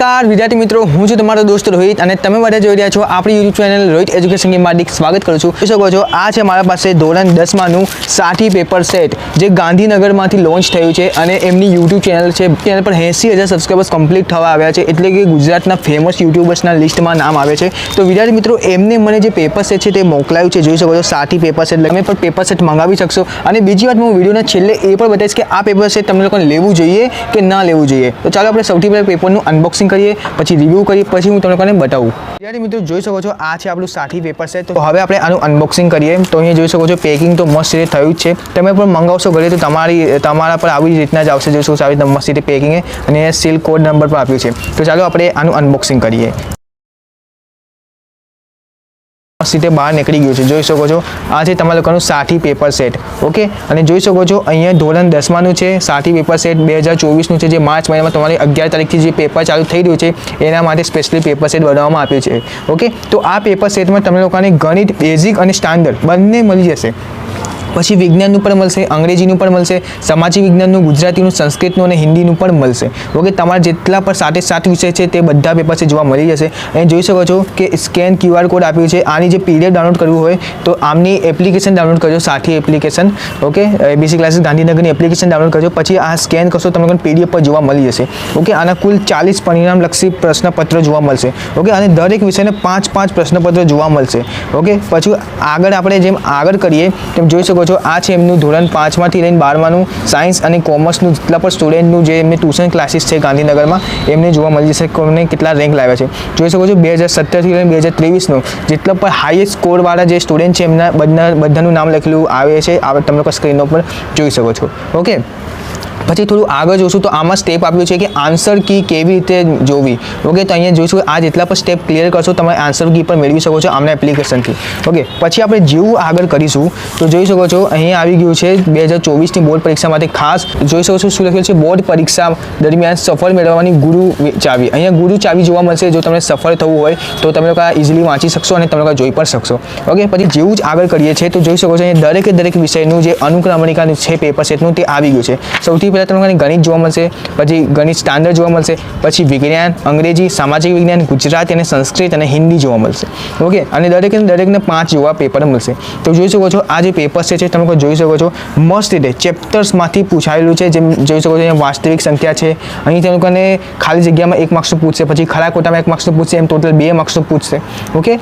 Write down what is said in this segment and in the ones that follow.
નમસ્કાર. વિદ્યાર્થી મિત્રો, હું છું તમારો દોસ્ત રોહિત અને તમે બધા જોઈ રહ્યા છો આપણી YouTube channel Rohit education game સ્વાગત કરું છું. શકો છો, આ છે મારા પાસે ધોરણ દસમાનું સાઠી પેપર સેટ જે ગાંધીનગરમાંથી લોન્ચ થયું છે અને એમની યુટ્યુબ ચેનલ છે. ચેનલ પર એંસી હજાર સબસ્ક્રાઈબર્સ કમ્પ્લીટ થવા આવ્યા છે, એટલે કે ગુજરાતના ફેમસ યુટ્યુબર્સના લિસ્ટમાં નામ આવે છે. તો વિદ્યાર્થી મિત્રો, એમને મને જે પેપર સેટ છે તે મોકલાયું છે. જોઈ શકો છો, સાઠી પેપર સેટ તમે પણ પેપર સેટ મંગાવી શકશો. અને બીજી વાત હું વિડીયોના છેલ્લે એ પણ બતાવીશ કે આ પેપર સેટ તમને લોકોને લેવું જોઈએ કે ના લેવું જોઈએ. તો ચાલો આપણે સૌથી પહેલાં પેપરનું અનબોક્સિંગ કરીએ, પછી રિવ્યૂ કરીએ, પછી હું તમને કોને બતાવું. વિદ્યાર્થી મિત્રો, જોઈ શકો છો, આ છે આપણું સાઠી પેપર છે તો હવે આપણે આનું અનબોક્સિંગ કરીએ. તો અહીંયા જોઈ શકો છો પેકિંગ તો મસ્ત રીતે થયું જ છે. તમે પણ મંગાવશો ઘરે, તો તમારી, તમારા પર આવી રીતના જ આવશે. જોઈ શકો છો, આવી મસ્ત રીતે પેકિંગ અને સીલ કોડ નંબર પણ આપ્યો છે. તો ચાલો આપણે આનું અનબોક્સિંગ કરીએ. રીતે બહાર નીકળી ગયું છે. જોઈ શકો છો, આ છે તમારા લોકોનું સાઠી પેપર સેટ ઓકે અને જોઈ શકો છો, અહીંયા ધોરણ દસમાનું છે, સાઠી પેપર સેટ બે હજાર ચોવીસનું છે, જે માર્ચ મહિનામાં તમારે અગિયાર તારીખથી જે પેપર ચાલુ થઈ રહ્યું છે, એના માટે સ્પેશિયલી પેપર સેટ બનાવવામાં આવ્યું છે ઓકે તો આ પેપર સેટમાં તમને લોકોને ગણિત બેઝિક અને સ્ટાન્ડર્ડ બંને મળી જશે. પછી વિજ્ઞાનનું પણ મળશે, અંગ્રેજીનું પણ મળશે સામાજિક વિજ્ઞાનનું, ગુજરાતીનું, સંસ્કૃતનું અને હિન્દીનું પણ મળશે. ઓકે, તમારા જેટલા પણ સાથે સાત વિષય છે તે બધા પેપર છે જોવા મળી જશે. અને જોઈ શકો છો કે સ્કેન ક્યુઆર કોડ આપ્યું છે. આની જે પીડીએફ ડાઉનલોડ કરવું હોય તો આમની એપ્લિકેશન ડાઉનલોડ કરજો સાથી application okay A B C classes ગાંધીનગરની એપ્લિકેશન ડાઉનલોડ કરજો. પછી આ સ્કેન કરશો તમને પીડીએફ પર જોવા મળી જશે. ઓકે, આના કુલ ચાલીસ પરિણામલક્ષી પ્રશ્નપત્ર જોવા મળશે. ઓકે, અને દરેક વિષયને પાંચ પાંચ પ્રશ્નપત્ર જોવા મળશે. ઓકે, પછી આગળ આપણે જેમ આગળ કરીએ, તેમ જોઈ શકો છો. આ છે એમનું ધોરણ પાંચમાંથી લઈને બારમાનું સાયન્સ અને કોમર્સનું જેટલા પણ સ્ટુડન્ટનું જે એમની ટ્યુશન ક્લાસીસ છે ગાંધીનગરમાં, એમને જોવા મળી જશે કોને કેટલા રેન્ક લાવ્યા છે. જોઈ શકો છો બે હજાર સત્તરથી લઈને બે હજાર ત્રેવીસનું જેટલા પણ હાઈએસ્ટ સ્કોરવાળા જે સ્ટુડન્ટ છે એમના બધા બધાનું નામ લખેલું આવે છે. આ તમે લોકો સ્ક્રીનો પર જોઈ શકો છો. ઓકે પછી થોડું આગળ જોશું તો આમાં સ્ટેપ આપ્યું છે કે આન્સર કી કેવી રીતે જોવી. ઓકે તો અહીંયા જોઈશું આ જેટલા પણ સ્ટેપ ક્લિયર કરશો, તમે આન્સર કી પણ મેળવી શકો છો આમના એપ્લિકેશનથી ઓકે પછી આપણે જેવું આગળ કરીશું, તો જોઈ શકો છો અહીંયા આવી ગયું છે બે હજાર ચોવીસની બોર્ડ પરીક્ષા માટે ખાસ જોઈ શકો છો શું લખેલું છે? બોર્ડ પરીક્ષા દરમિયાન સફળ મેળવવાની ગુરુ ચાવી. અહીંયા ગુરુ ચાવી જોવા મળશે, જો તમને સફળ થવું હોય, તો તમે લોકો ઇઝીલી વાંચી શકશો અને તમે લોકો જોઈ પણ શકશો. ઓકે પછી જેવું જ આગળ કરીએ છીએ, તો જોઈ શકો છો અહીંયા દરેકે દરેક વિષયનું જે અનુક્રમણિકાનું છે પેપર સેટનું તે આવી ગયું છે. સૌથી પહેલાં તમને ગણિત જોવા મળશે, પછી ગણિત સ્ટાન્ડર્ડ જોવા મળશે, પછી વિજ્ઞાન, અંગ્રેજી, સામાજિક વિજ્ઞાન, ગુજરાતી અને સંસ્કૃત અને હિન્દી જોવા મળશે. ઓકે અને દરેક દરેકને પાંચ જોવા પેપર મળશે. તો જોઈ શકો છો, આ જે પેપર છે તમે જોઈ શકો છો, મસ્ત રીતે ચેપ્ટર્સમાંથી પૂછાયેલું છે, જેમ જોઈ શકો છો, અહીંયા વાસ્તવિક સંખ્યા છે. અહીં તે લોકોને ખાલી જગ્યામાં એક માર્ક્સનું પૂછશે, પછી ખરા કોટામાં એક માર્ક્સનું પૂછશે, એમ ટોટલ બે માર્ક્સનું પૂછશે. ઓકે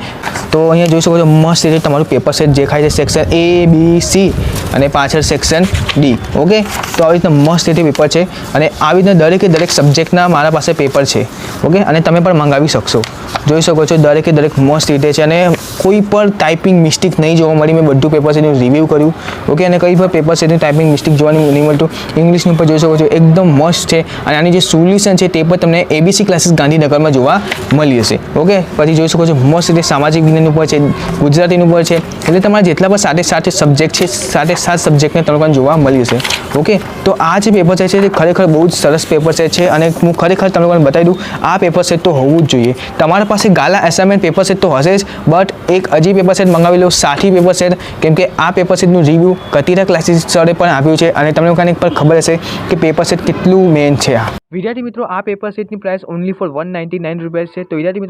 તો અહીંયા જોઈ શકો છો, મસ્ત રીતે તમારું પેપર સેટ દેખાય છે સેક્શન એ બી સી અને પાછળ સેક્શન ડી ઓકે તો આવી રીતના મસ્ત રીતે પેપર છે અને આવી રીતના દરેકે દરેક સબ્જેક્ટના મારા પાસે પેપર છે, ઓકે? અને તમે પણ મંગાવી શકશો. જોઈ શકો છો, દરેકે દરેક મસ્ત રીતે છે અને કોઈ પણ ટાઈપિંગ મિસ્ટેક નહીં જોવા મળી. મેં બધું પેપર એનું રિવ્યૂ કર્યું. ઓકે અને કઈ પણ પેપર છે ટાઈપિંગ મિસ્ટેક જોવાની નહીં મળતું. ઇંગ્લિશની ઉપર જોઈ શકો છો. એકદમ મસ્ત છે. અને આની જે સોલ્યુશન છે તે પણ તમને એબીસી ક્લાસીસ ગાંધીનગરમાં જોવા મળી જશે ઓકે પછી જોઈ શકો છો મસ્ત રીતે સામાજિક વિજ્ઞાન ઉપર છે, ગુજરાતીનું ઉપર છે. એટલે તમારા જેટલા પણ સાથે સાથે સબ્જેક્ટ છે, સાથે સાત સબ્જેક્ટને તમને જોવા મળી જશે ઓકે તો આ જે પેપર સેટ છે તે ખરેખર બહુ જ સરસ પેપર સેટ છે. અને હું ખરેખર તમને બતાવી દઉં, આ પેપર સેટ તો હોવું જ જોઈએ. તમારા પાસે ગાલા એસાઇનમેન્ટ પેપર સેટ તો હશે જ બટ એક હજી પેપર સેટ મંગાવી લો, સાઠી પેપર સેટ કેમ કે આ પેપર સેટનું રિવ્યૂ કતિરા ક્લાસીસ સરે પણ આપ્યું છે અને તમને લોકોને પણ ખબર હશે કે પેપર સેટ કેટલું મેન છે આ. વિદ્યાર્થી મિત્રો, આ પેપર સેટની price only four one ninety nine રૂપિયા છે. તો વિદ્યાર્થી